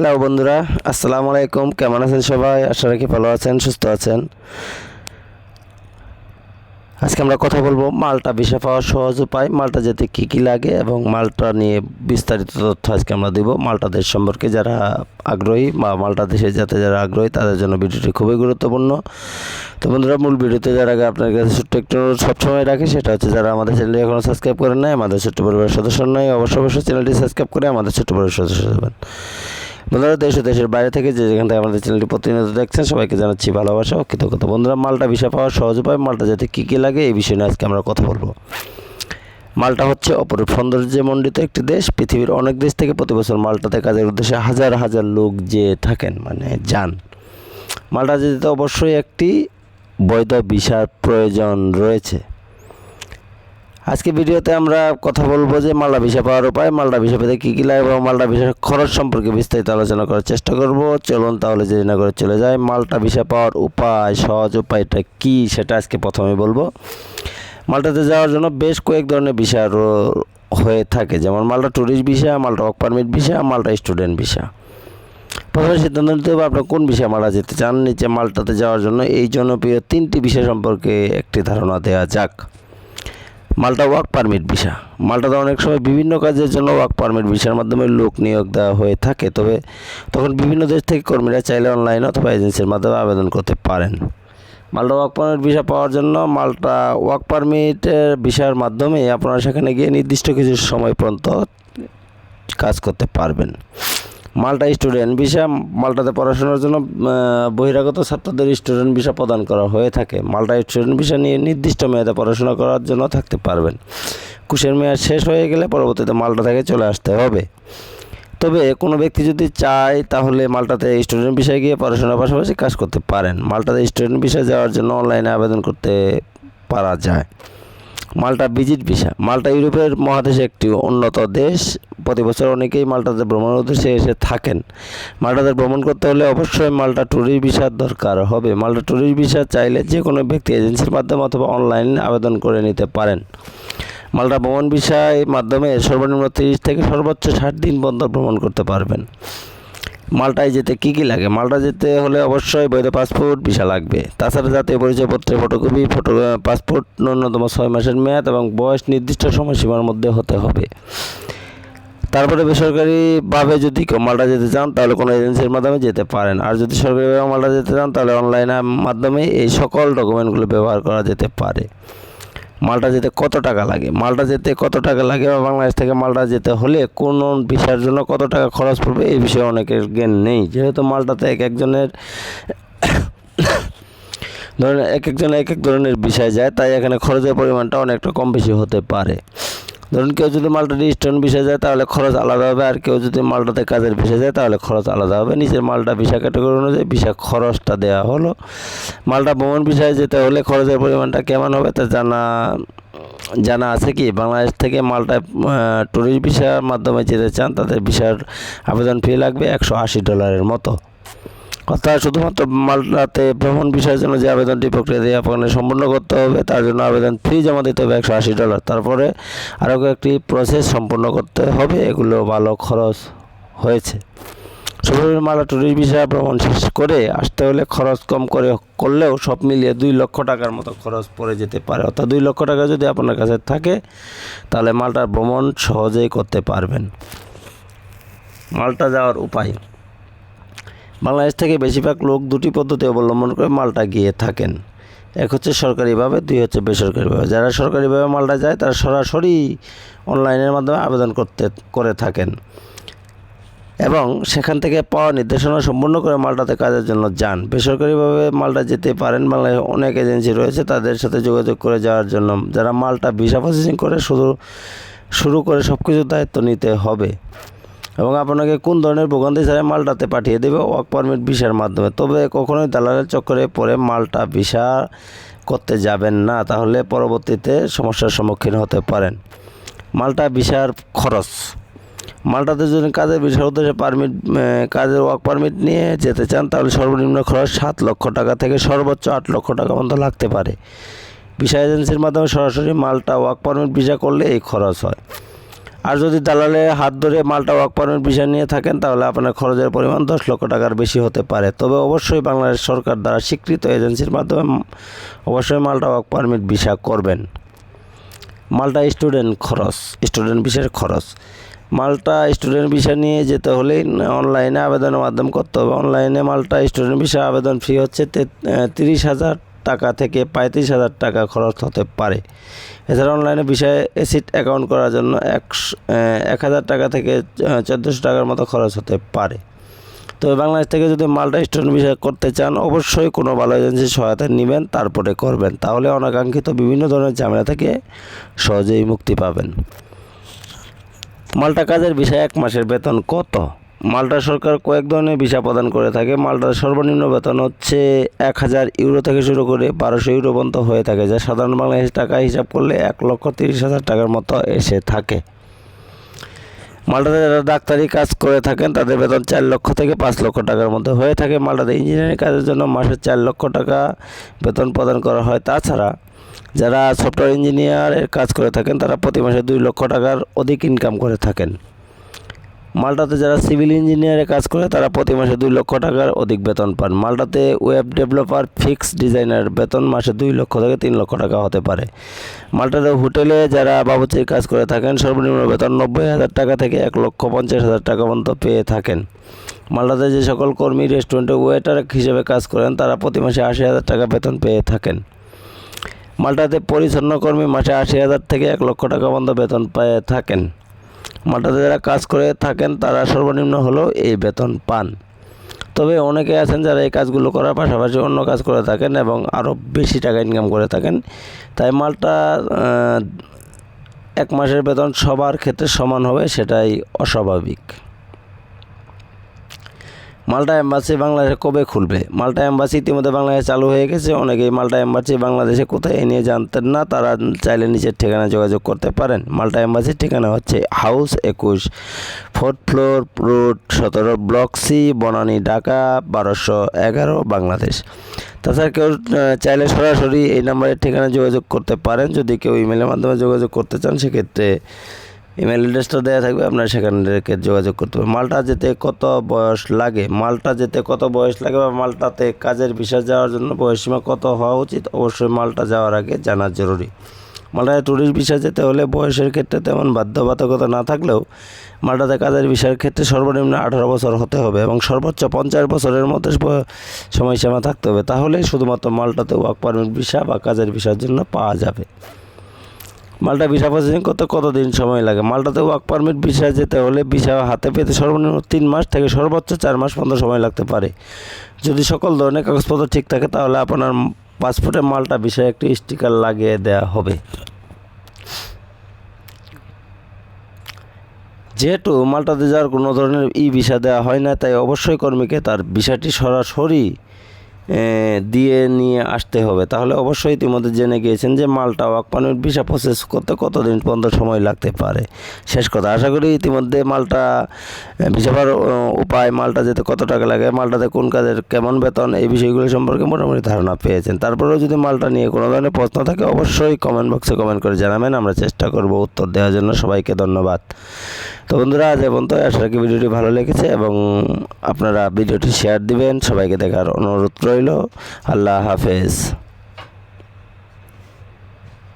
Hello বন্ধুরা, আসসালামু আলাইকুম। কেমন আছেন সবাই? আশা রাখি ভালো আছেন, সুস্থ আছেন। আজকে আমরা কথা বলব মালটা ভিসা পাওয়ার সহজ উপায়, মালটা যেতে কী কী লাগে এবং মালটা নিয়ে বিস্তারিত তথ্য আজকে আমরা দিব। মালটা দেশ সম্পর্কে যারা আগ্রহী বা মালটা দেশে যেতে যারা আগ্রহী, তাদের জন্য ভিডিওটি খুবই গুরুত্বপূর্ণ। তো বন্ধুরা, মূল ভিডিওতে যার আগে আপনার কাছে ছোট্ট একটু অনুরোধ সবসময় রাখি, সেটা হচ্ছে যারা আমাদের চ্যানেলটি এখনও সাবস্ক্রাইব করেন নাই, আমাদের ছোট্ট পরিবারের সদস্য নয়, অবশ্যই অবশ্যই চ্যানেলটি সাবস্ক্রাইব করে আমাদের ছোট্ট পরিবারের সদস্য হবেন। বন্ধুরা, দেশ ও দেশের বাইরে থেকে যে যেখান থেকে আমাদের চ্যানেলটি প্রতিনিয়ত দেখছেন, সবাইকে জানাচ্ছি ভালোবাসা ও কৃতজ্ঞতা। বন্ধুরা, মালটা ভিসা পাওয়ার সহজ উপায়, মালটা যাতে কী কী লাগে এই বিষয়ে আজকে আমরা কথা বলব। মালটা হচ্ছে অপরূপ সৌন্দর্যে মণ্ডিত একটি দেশ, পৃথিবীর অনেক দেশ থেকে প্রতি বছর মালটাতে কাজের উদ্দেশ্যে হাজার হাজার লোক যে থাকেন মানে যান। মালটা যেতে অবশ্যই একটি বৈধ ভিসার প্রয়োজন রয়েছে। আজকে ভিডিওতে আমরা কথা বলব যে মালদা ভিসা পাওয়ার উপায়, মালদা ভিসা পেতে কী কী লাগে এবং মালদা ভিসার খরচ সম্পর্কে বিস্তারিত আলোচনা করার চেষ্টা করব। চলুন তাহলে যে না করে চলে যায় মালটা ভিসা পাওয়ার উপায়, সহজ উপায়টা কী সেটা আজকে প্রথমে বলব। মালটাতে যাওয়ার জন্য বেশ কয়েক ধরনের ভিসা হয়ে থাকে। যেমন Malta tourist visa Malta work permit visa Malta student visa. প্রথমে সিদ্ধান্ত নিতে হবে আপনার কোন বিষয়ে মালটা যেতে চান। নিচে মালটাতে যাওয়ার জন্য এই জনপ্রিয় তিনটি বিষয় সম্পর্কে একটি ধারণা দেওয়া যাক। মাল্টা ওয়ার্ক পারমিট ভিসা মাল্টাতে অনেক সময় বিভিন্ন কাজের জন্য ওয়ার্ক পারমিট ভিসার মাধ্যমে লোক নিয়োগ দেওয়া হয়ে থাকে, তবে তখন বিভিন্ন দেশ থেকে কর্মীরা চাইলে অনলাইন অথবা এজেন্সির মাধ্যমে আবেদন করতে পারেন। মালটা ওয়ার্ক পারমিট ভিসা পাওয়ার জন্য মালটা ওয়ার্ক পারমিটের ভিসার মাধ্যমে আপনারা সেখানে গিয়ে নির্দিষ্ট কিছু সময় পর্যন্ত কাজ করতে পারবেন। মাল্টা স্টুডেন্ট ভিসা, মাল্টাতে পড়াশোনার জন্য বহিরাগত ছাত্রদের স্টুডেন্ট ভিসা প্রদান করা হয়ে থাকে। মাল্টা স্টুডেন্ট ভিসা নিয়ে নির্দিষ্ট মেয়াদে পড়াশোনা করার জন্য থাকতে পারবেন। কুশের মেয়াদ শেষ হয়ে গেলে পরবর্তীতে মাল্টা থেকে চলে আসতে হবে। তবে কোনো ব্যক্তি যদি চায়, তাহলে মাল্টাতে স্টুডেন্ট বিষয়ে গিয়ে পড়াশোনার পাশাপাশি কাজ করতে পারেন। মাল্টাতে স্টুডেন্ট ভিসা যাওয়ার জন্য অনলাইনে আবেদন করতে পারা যায়। মাল্টা ভিজিট ভিসা। মাল্টা ইউরোপের মহাদেশে একটি উন্নত দেশ। প্রতি বছর অনেকেই মাল্টাতে ভ্রমণের উদ্দেশ্যে এসে থাকেন। মাল্টাতে ভ্রমণ করতে হলে অবশ্যই মাল্টা ট্যুরিস্ট ভিসার দরকার হবে। মাল্টা ট্যুরিস্ট ভিসা চাইলে যে কোনো ব্যক্তি এজেন্সির মাধ্যমে অথবা অনলাইন আবেদন করে নিতে পারেন। মাল্টা ভ্রমণ ভিসার মাধ্যমে সর্বনিম্ন তিরিশ থেকে সর্বোচ্চ ষাট দিন পর্যন্ত ভ্রমণ করতে পারবেন। মাল্টায় যেতে কী কী লাগে? মালটা যেতে হলে অবশ্যই বৈধ পাসপোর্ট, ভিসা লাগবে। তাছাড়া জাতীয় পরিচয়পত্রের ফটোকপি ফটো পাসপোর্ট ন্যূনতম ছয় মাসের মেয়াদ এবং বয়স নির্দিষ্ট সময়সীমার মধ্যে হতে হবে। তারপরে বেসরকারিভাবে যদি মাল্টা যেতে চান, তাহলে কোনো এজেন্সির মাধ্যমে যেতে পারেন। আর যদি সরকারিভাবে মালটা যেতে চান, তাহলে অনলাইনের মাধ্যমে এই সকল ডকুমেন্টগুলো ব্যবহার করা যেতে পারে। মালটা যেতে কত টাকা লাগে? মালটা যেতে কত টাকা লাগে বা বাংলাদেশ থেকে মালটা যেতে হলে কোন ভিসার জন্য কত টাকা খরচ পড়বে? এই বিষয়ে অনেকের জ্ঞান নেই। যেহেতু মালটাতে এক একজনের ধরেন এক একজন এক এক ধরনের বিষয় যায়, তাই এখানে খরচের পরিমাণটা অনেকটা কম বেশি হতে পারে। ধরুন কেউ যদি মালটা রেজিস্ট্রেশন বিষয় যায়, তাহলে খরচ আলাদা হবে। আর কেউ যদি মালটাতে কাজের বিষয় যায়, তাহলে খরচ আলাদা হবে। নিচের মালটা ভিসা ক্যাটাগরি অনুযায়ী ভিসা খরচটা দেওয়া হলো। মালটা ভ্রমণ বিষয়ে যেতে হলে খরচের পরিমাণটা কেমন হবে, তা জানা জানা আছে কি? বাংলাদেশ থেকে মালটা ট্যুরিস্ট ভিসার মাধ্যমে যেতে চান, তাদের ভিসার আবেদন ফি লাগবে একশো আশি ডলারের মতো। অর্থাৎ শুধুমাত্র মালটাতে ভ্রমণ বিষয়ের জন্য যে আবেদনটি প্রক্রিয়া দিয়ে আপনাকে সম্পূর্ণ করতে হবে, তার জন্য আবেদন ফি জমা দিতে হবে একশো আশি ডলার। তারপরে আরও কয়েকটি প্রসেস সম্পূর্ণ করতে হবে, এগুলো ভালো খরচ হয়েছে। সুন্দরবন মালা ট্যুরিস্ট ভিসা ভ্রমণ শেষ করে আসতে হলে খরচ কম করে করলেও সব মিলিয়ে দুই লক্ষ টাকার মতো খরচ পড়ে যেতে পারে। অর্থাৎ দুই লক্ষ টাকা যদি আপনার কাছে থাকে, তাহলে মালটার ভ্রমণ সহজেই করতে পারবেন। মালটা যাওয়ার উপায়। বাংলাদেশ থেকে বেশিরভাগ লোক দুটি পদ্ধতি অবলম্বন করে মালটা গিয়ে থাকেন। এক হচ্ছে সরকারিভাবে, দুই হচ্ছে বেসরকারিভাবে। যারা সরকারিভাবে মালটা যায়, তারা সরাসরি অনলাইনের মাধ্যমে আবেদন করতে, করে থাকেন। এবং সেখান থেকে পাওয়া নির্দেশনা সম্পূর্ণ করে মালটাতে কাজের জন্য যান। বেসরকারিভাবে মালটা যেতে পারেন বাংলায় অনেক এজেন্সি রয়েছে, তাদের সাথে যোগাযোগ করে যাওয়ার জন্য। যারা মালটা ভিসা প্রসেসিং করে, শুধু শুরু করে সব কিছুর দায়িত্ব নিতে হবে। এবং আপনাকে কোন ধরনের ভোগান্তি ছাড়াই মালটাতে পাঠিয়ে দেবে ওয়ার্ক পারমিট ভিসার মাধ্যমে। তবে কখনোই দালালের চক্করে পরে মালটা ভিসা করতে যাবেন না, তাহলে পরবর্তীতে সমস্যার সম্মুখীন হতে পারেন। মালটা ভিসার খরচ। মালটাতে যদি কাজের ভিসার উদ্দেশ্যে পারমিট কাজের ওয়ার্ক পারমিট নিয়ে যেতে চান, তাহলে সর্বনিম্ন খরচ সাত লক্ষ টাকা থেকে সর্বোচ্চ আট লক্ষ টাকা পর্যন্ত লাগতে পারে। ভিসা এজেন্সির মাধ্যমে সরাসরি মালটা ওয়ার্ক পারমিট ভিসা করলে এই খরচ হয়। আর যদি দালালে হাত ধরে মালটা ওয়ার্ক পারমিট বিষয় নিয়ে থাকেন, তাহলে আপনার খরচের পরিমাণ দশ লক্ষ টাকার বেশি হতে পারে। তবে অবশ্যই বাংলাদেশ সরকার দ্বারা স্বীকৃত এজেন্সির মাধ্যমে অবশ্যই মালটা ওয়ার্ক পারমিট ভিসা করবেন। মালটা স্টুডেন্ট খরচ, স্টুডেন্ট ভিসার খরচ। মালটা স্টুডেন্ট ভিসা নিয়ে যেতে হলে অনলাইনে আবেদনের মাধ্যমে করতে হবে। অনলাইনে মালটা স্টুডেন্ট ভিসা আবেদন ফি হচ্ছে তিরিশ হাজার টাকা থেকে পঁয়ত্রিশ হাজার টাকা খরচ হতে পারে। এছাড়া অনলাইনে বিষয়ে এসিড অ্যাকাউন্ট করার জন্য একশো এক হাজার টাকা থেকে চোদ্দোশো টাকার মতো খরচ হতে পারে। তবে বাংলাদেশ থেকে যদি মালটা স্টুডেন্ট ভিসা করতে চান, অবশ্যই কোনো ভালো এজেন্সির সহায়তা নেবেন, তারপরে করবেন। তাহলে অনাকাঙ্ক্ষিত বিভিন্ন ধরনের ঝামেলা থেকে সহজেই মুক্তি পাবেন। মালটা কাজের বিষয়ে এক মাসের বেতন কত? মাল্টা সরকার কয়েক ধরনের ভিসা প্রদান করে থাকে। মাল্টার সর্বনিম্ন বেতন হচ্ছে এক হাজার ইউরো থেকে শুরু করে বারোশো ইউরো পর্যন্ত হয়ে থাকে, যা সাধারণ বাংলাদেশ টাকা হিসাব করলে এক লক্ষ তিরিশ হাজার টাকার মতো এসে থাকে। মাল্টাতে যারা ডাক্তারি কাজ করে থাকেন, তাদের বেতন চার লক্ষ থেকে পাঁচ লক্ষ টাকার মধ্যে হয়ে থাকে। মাল্টাতে ইঞ্জিনিয়ারিং কাজের জন্য মাসে চার লক্ষ টাকা বেতন প্রদান করা হয়। তাছাড়া যারা সফটওয়্যার ইঞ্জিনিয়ারের কাজ করে থাকেন, তারা প্রতি মাসে দুই লক্ষ টাকার অধিক ইনকাম করে থাকেন। মাল্টাতে যারা সিভিল ইঞ্জিনিয়ারে কাজ করে, তারা প্রতি মাসে দুই লক্ষ টাকার অধিক বেতন পান। মাল্টাতে ওয়েব ডেভেলপার ফিক্স ডিজাইনার, বেতন মাসে দুই লক্ষ থেকে তিন লক্ষ টাকা হতে পারে। মাল্টাতে হোটেলে যারা বাবুচির কাজ করে থাকেন, সর্বনিম্ন বেতন নব্বই হাজার টাকা থেকে এক লক্ষ পঞ্চাশ হাজার টাকা পর্যন্ত পেয়ে থাকেন। মাল্টাতে যে সকল কর্মী, রেস্টুরেন্টে ওয়েটার হিসেবে কাজ করেন, তারা প্রতি মাসে আশি হাজার টাকা বেতন পেয়ে থাকেন। মাল্টাতে পরিচ্ছন্ন কর্মী মাসে আশি হাজার থেকে এক লক্ষ টাকা পর্যন্ত বেতন পেয়ে থাকেন। মাল্টাতে যারা কাজ করে থাকেন, তারা সর্বনিম্ন হলেও এই বেতন পান। তবে অনেকে আছেন যারা এই কাজগুলো করার পাশাপাশি অন্য কাজ করে থাকেন এবং আরও বেশি টাকা ইনকাম করে থাকেন। তাই মালটা এক মাসের বেতন সবার ক্ষেত্রে সমান হবে, সেটাই অস্বাভাবিক। মাল্টা এম্বাসি বাংলাদেশে কবে খুলবে? মাল্টা এম্বাসি ইতিমধ্যে বাংলাদেশে চালু হয়ে গেছে। অনেকেই মাল্টা এম্বাসি বাংলাদেশে কোথায় নিয়ে জানতেন না, তারা চাইলে নিচের ঠিকানা যোগাযোগ করতে পারেন। মাল্টা এম্বাসির ঠিকানা হচ্ছে হাউস একুশ, ফোর্থ ফ্লোর রোড সতেরো, ব্লক সি, বনানী, ঢাকা, বারোশো এগারো, বাংলাদেশ। তাছাড়া কেউ চাইলে সরাসরি এই নাম্বারের ঠিকানা যোগাযোগ করতে পারেন। যদি কেউ ইমেলের মাধ্যমে যোগাযোগ করতে চান, সেক্ষেত্রে ইমেল অ্যাড্রেসটা দেওয়া থাকবে, আপনারা সেখানে রেখে যোগাযোগ করতে পারবেন। মালটা যেতে কত বয়স লাগে? মালটা যেতে কত বয়স লাগে বা মালটাতে কাজের বিষয় যাওয়ার জন্য বয়সীমা কত হওয়া উচিত? অবশ্যই মালটা যাওয়ার আগে জানা জরুরি। মালটায় ট্যুরিস্ট বিষয় যেতে হলে বয়সের ক্ষেত্রে তেমন বাধ্যবাধকতা না থাকলেও মালটাতে কাজের বিষয়ের ক্ষেত্রে সর্বনিম্ন আঠারো বছর হতে হবে এবং সর্বোচ্চ পঞ্চাশ বছরের মধ্যে সময়সীমা থাকতে হবে। তাহলে শুধুমাত্র মালটাতে ওয়ার্ক পারমিট ভিসা বা কাজের বিষয়ের জন্য পাওয়া যাবে। মালটা ভিসা প্রসেসিং করতে কতদিন সময় লাগে? মালটাতে ওয়ার্ক পারমিট ভিসা যেতে হলে ভিসা হাতে পেতে সর্বনিম্ন তিন মাস থেকে সর্বোচ্চ চার মাস পর্যন্ত সময় লাগতে পারে। যদি সকল ধরনের কাগজপত্র ঠিক থাকে, তাহলে আপনার পাসপোর্টে মালটা বিষয়ে একটি স্টিকার লাগিয়ে দেওয়া হবে। যেহেতু মালটাতে যাওয়ার কোনো ধরনের ই ভিসা দেওয়া হয় না, তাই অবশ্যই কর্মীকে তার ভিসাটি সরাসরি দিয়ে নিয়ে আসতে হবে। তাহলে অবশ্যই ইতিমধ্যে জেনে গিয়েছেন যে মালটা ওয়ার্ক পারমিট ভিসা প্রসেস করতে কতদিন পর্যন্ত সময় লাগতে পারে। শেষ কথা আশা করি ইতিমধ্যে মালটা এ, ভিসা পাওয়ার উপায় মালটা যেতে কত টাকা লাগে মালটাতে কোন কাজের কেমন বেতন এই বিষয়গুলো সম্পর্কে মোটামুটি ধারণা পেয়েছেন। তারপরেও যদি মালটা নিয়ে কোনো ধরনের প্রশ্ন থাকে অবশ্যই কমেন্ট বক্সে কমেন্ট করে জানাবেন আমরা চেষ্টা করব উত্তর দেওয়ার জন্য। সবাইকে ধন্যবাদ। তো বন্ধুরা আজ এবং তো আশা রাখি ভিডিওটি ভালো লেগেছে এবং আপনারা ভিডিওটি শেয়ার দিবেন। সবাইকে দেখার অনুরোধ রইল। আল্লাহ হাফেজ।